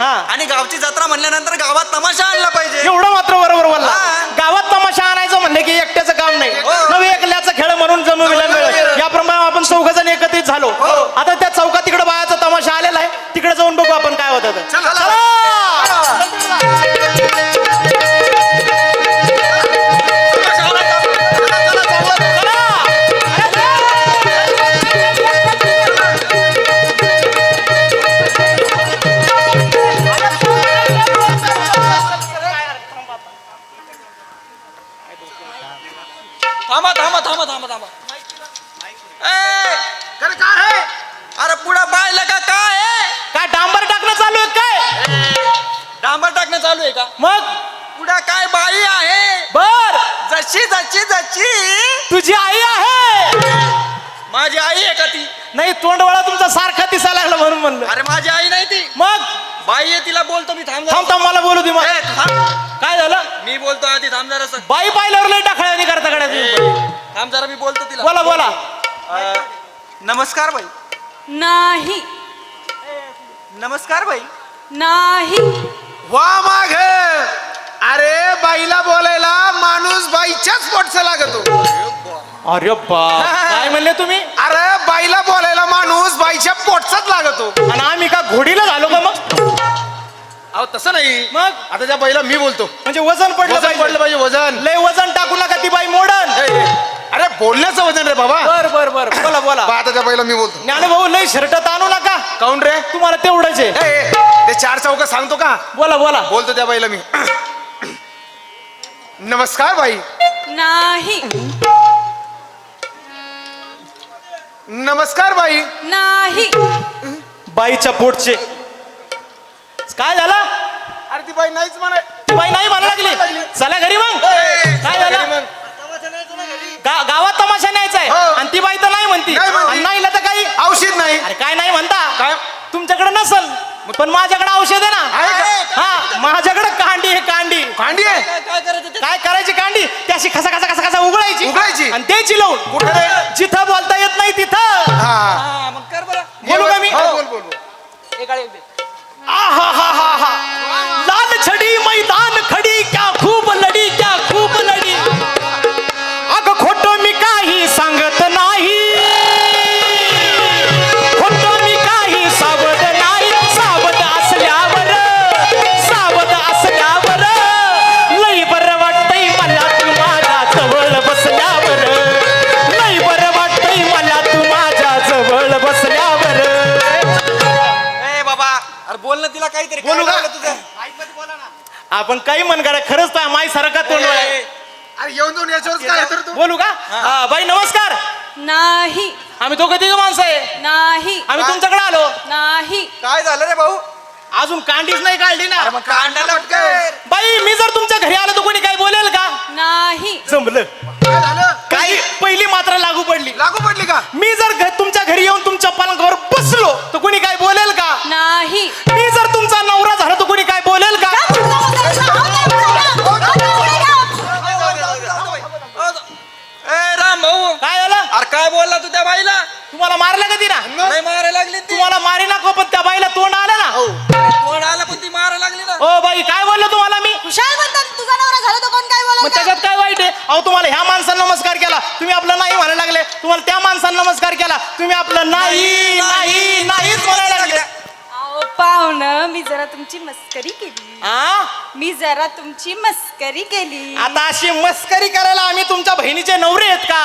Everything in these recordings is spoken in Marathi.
हा. आणि गावची जत्रा म्हणल्यानंतर गावात तमाशा आणला पाहिजे एवढं डांबर टाकणं चालू आहे का? मग? पुढं काय बाई आहे? बर. जशी जशी जशी तुझी आई आहे. माझी आई आहे का ती? नाही तोंडवाळा तुमचा सारखा दिसायला लागला म्हणून म्हणलं. अरे माझी आई नाही ती. मग? बाई आहे तिला बोलतो मी थांब जरा. थांब थांब मला बोलू दे मग. ए, थांब. काय झालं? मी बोलतो आधी थांब जरा बाई पाहिल्यावर लई टाकळ्यानी करता कडे थांब जरा मी बोलतो तिला. बोला बोला. अ, नमस्कार बाई. नाही. नमस्कार बाई. नाही. वा माग अरे बाईला बोलायला माणूस बाईच्याच पोटचा लागतो. अरे बाप काय म्हणले तुम्ही? अरे बाईला बोलायला माणूस बाईच्या पोटचाच लागतो. आणि आम्ही का घोडीला झालो का मग? अहो तसं नाही. मग? आता त्या बाईला मी बोलतो. म्हणजे वजन पडलं वजन पडलं पाहिजे वजन. लय वजन टाकू नका ती बाई मोडन ए, ए, अरे बोलण्याचं वजन रे बाबा. बर बर बर. बोला बोला. आता त्या बाईला मी बोलतो. ज्ञान भाऊ लय शर्ट ताणू नका. काऊन रे? तुम्हाला तेवढंच आहे. ए, ए, ते चार चौक सांगतो का? बोला बोला. बोलतो त्या बाईला मी. नमस्कार बाई. नाही. नमस्कार बाई. नाही. बाईच्या पोटचे. काय झालं? अरे ती बाई नाहीच म्हणाय ती बाई नाही म्हणा लागली. चला घरी मग? काय झालं मग. गा- गावात तमाशा न्यायचा आहे. हो. आणि ती बाई तर नाही म्हणती. नाही म्हणती. आणि नाही तर काही? औषध नाही. अरे काय नाही म्हणता? काय? तुमच्याकडे नसल. पण माझ्याकडे औषध आहे ना आहे का? हा माझ्याकडे कांडी आहे कांडी कांडी आहे काय करायचं ते? काय करायची कांडी त्याशी खसा खसा खसा खसा उघडायची उघडायची? आणि द्यायची लावून कुठं रे? जिथं बोलता येत नाही तिथं हा हा, मग आपण काही मन करा खरंच तो माई सारखा तोंड आहे. अरे येऊन जाऊन याच्यावर काय तर तू? बोलू का? हा, बाई नमस्कार. नाही. आम्ही दोघं तिघ माणसं आहे. नाही. आम्ही तुमच्याकडे आलो. नाही. काय झालं रे भाऊ? अजून कांडीच नाही काढली ना. अरे मग कांडाला बाई मी अहो तुम्हाला ह्या माणसाला नमस्कार केला. तुम्ही आपलं नाही म्हणायला लागले. तुम्हाला त्या माणसाला नमस्कार केला. तुम्ही आपलं नाही नाही नाहीच म्हणायला लागले. अहो पाहुणं मी जरा तुमची मस्करी केली. आ? मी जरा तुमची मस्करी केली. आता अशी मस्करी करायला आम्ही तुमच्या बहिणीचे नवरे आहेत का?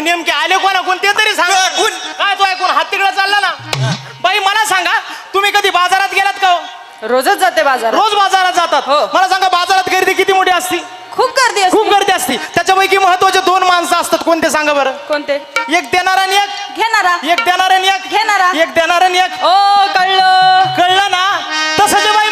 तुम्ही नेमके आले कोणा कोण ते तरी सांगा. कोण? काय तो ऐकून हात तिकडे चालला ना? बाई मला सांगा तुम्ही कधी बाजारात गेलात का हो? रोजच जाते बाजारात. रोज बाजारात जातात. हो. मला सांगा बाजारात गर्दी किती मोठी असती? खूप गर्दी असते. खूप गर्दी असती. त्याच्यापैकी महत्त्वाचे दोन माणसं असतात कोणते सांगा बरं? कोणते? एक देणारा आणि एक घेणारा. एक देणारा आणि एक घेणारा. एक देणारा आणि एक ओ कळलं. कळलं ना? तसं जे बाई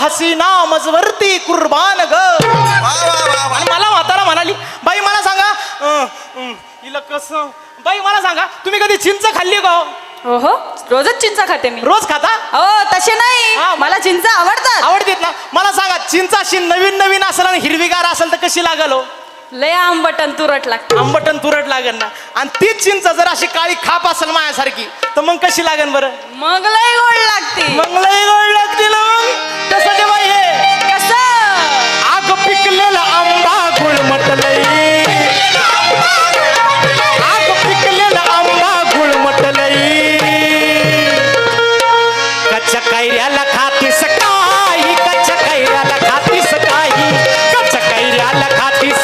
हसीना मजवरती कुर्बान ग. मला म्हातारा म्हणाली बाई मला सांगा अं, अं, हिला कसं बाई मला सांगा तुम्ही कधी चिंच खाल्ली का हो? हो हो रोजच चिंचा खाते मी. रोज खाता? हो तसे नाही. हा, मला चिंचा आवडतात. आवडतीत ना? मला सांगा चिंच अशी नवीन नवीन असेल आणि हिरवीगार असेल तर कशी लागल हो? लय आंबटन तुरट लागते. आंबटन तुरट लागेल ना? आणि तीच चिंच जर अशी काळी खाप असेल माझ्यासारखी तर मग कशी लागेल बरं? मग लय गोड लागते. मग लय गोड लागतील मग खातीस काही कच्च्या कैऱ्याला खातीस काही कच्च्या कैऱ्याला खातीस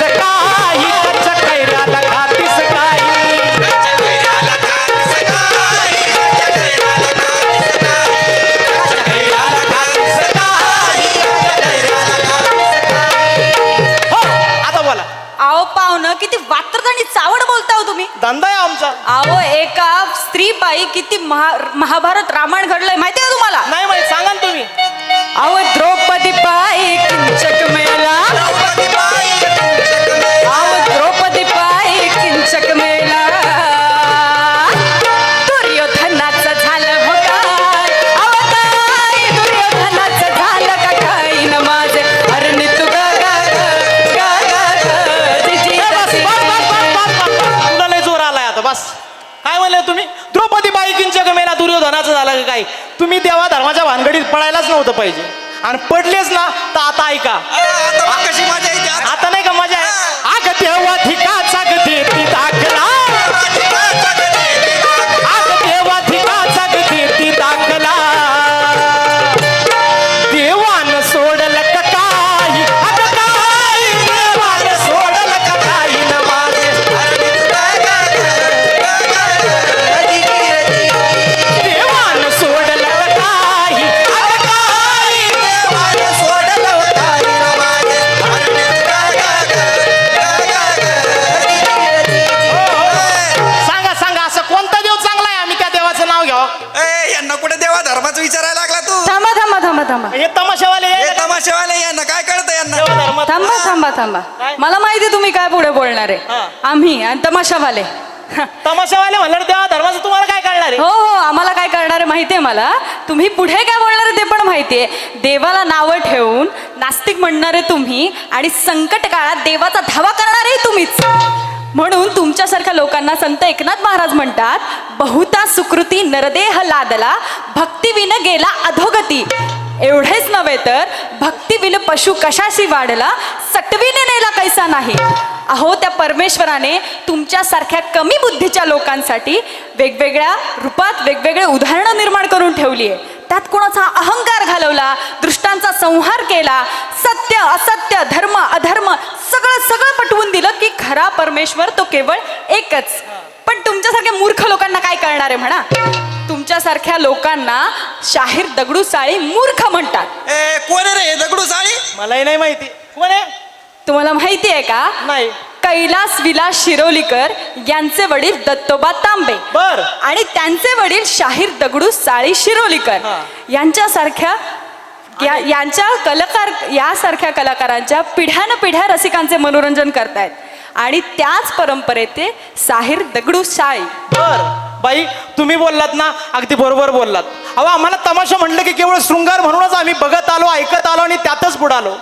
किती महा- महाभारत रामायण घडलं दुर्योधनाचं झालं काय? तुम्ही देवा धर्माच्या भानगडीत पडायलाच नव्हतं पाहिजे. आणि पडलेच ना तर आता ऐका. कशी मजा येते? थांबा थांबा थांबा. काय? मला माहिती तुम्ही काय पुढे बोलणार आहे. आम्ही आणि तमाशावाले. तमाशावाले म्हणलं देवा धर्माचं तुम्हाला काय कळणार आहे? हो हो आम्हाला काय करणार आहे माहिती आहे मला? तुम्ही पुढे काय बोलणार आहे ते पण माहिती आहे. देवाला नावं ठेवून नास्तिक म्हणणारे तुम्ही आणि संकट काळात देवाचा धावा करणारे तुम्हीच. म्हणून तुमच्यासारख्या लोकांना संत एकनाथ महाराज म्हणतात बहुता सुकृती नरदेह लादला भक्तिविन गेला अधोगती. एवढेच नव्हे तर भक्तिविन पशु कशाशी वाढला सटवीने नेला कैसा नाही? अहो त्या परमेश्वराने तुमच्यासारख्या कमी बुद्धीच्या लोकांसाठी वेगवेगळ्या रूपात वेगवेगळे उदाहरणं निर्माण करून ठेवली आहे. त्यात कोणाचा अहंकार घालवला दृष्टांचा संहार केला सत्य असत्य धर्म अधर्म सगळं सगळं पटवून दिलं की खरा परमेश्वर तो केवळ एकच तुमच्यासारख्या मूर्ख लोकांना काय कळणार आहे म्हणा? तुमच्यासारख्या लोकांना शाहीर दगडू साळी मूर्ख म्हणतात. ए कोण आहे रे हे दगडू साळी? मलाही नाही माहिती. कोण आहे? तुम्हाला माहिती आहे का? नाही. कैलास विलास शिरोलीकर यांचे वडील दत्तोबा तांबे. बर. आणि त्यांचे वडील शाहीर दगडू साळी शिरोलीकर. हा. यांच्यासारख्या या यांच्या कलाकार यासारख्या कलाकारांच्या पिढ्यान पिढ्या रसिकांचे मनोरंजन करतायत. आणि त्याच परंपरेचे साहिर दगडू साळी बर बाई तुम्ही बोललात ना अगदी बरोबर बोललात. अहो आम्हाला तमाशा म्हटलं की केवळ शृंगार म्हणूनच आम्ही बघत आलो ऐकत आलो आणि त्यातच बुडालो.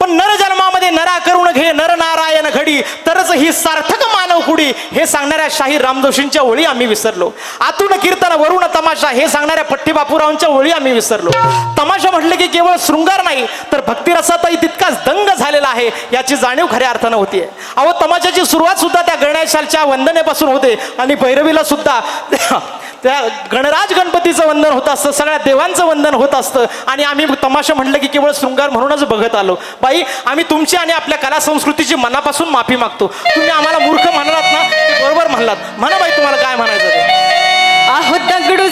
पण नर जन्मामध्ये नरा करुण घे नरनारायण घडी तरच ही सार्थक मानव कुडी. हे सांगणाऱ्या शाहीर रामजोशींच्या ओळी आम्ही विसरलो. आतून कीर्तन वरुण तमाशा हे सांगणाऱ्या पट्टी बापूरावांच्या ओळी आम्ही विसरलो. तमाशा म्हटलं की केवळ शृंगार नाही तर भक्तिरसातही तितकाच दंग झालेला आहे याची जाणीव खऱ्या अर्थानं होतीये. अहो तमाशाची सुरुवात सुद्धा त्या गणेशालच्या वंदनेपासून होते आणि भैरवीला सुद्धा त्या गणराज गणपतीचं वंदन होत असतं सगळ्या देवांचं वंदन होत असतं. आणि आम्ही तमाशा म्हटलं की केवळ शृंगार म्हणूनच बघत आलो. बाई आम्ही तुमची आणि आपल्या कला संस्कृतीची मनापासून माफी मागतो. तुम्ही आम्हाला मूर्ख म्हणालात ना बरोबर म्हणलात. म्हणा बाई तुम्हाला काय म्हणायचं आहो दगडू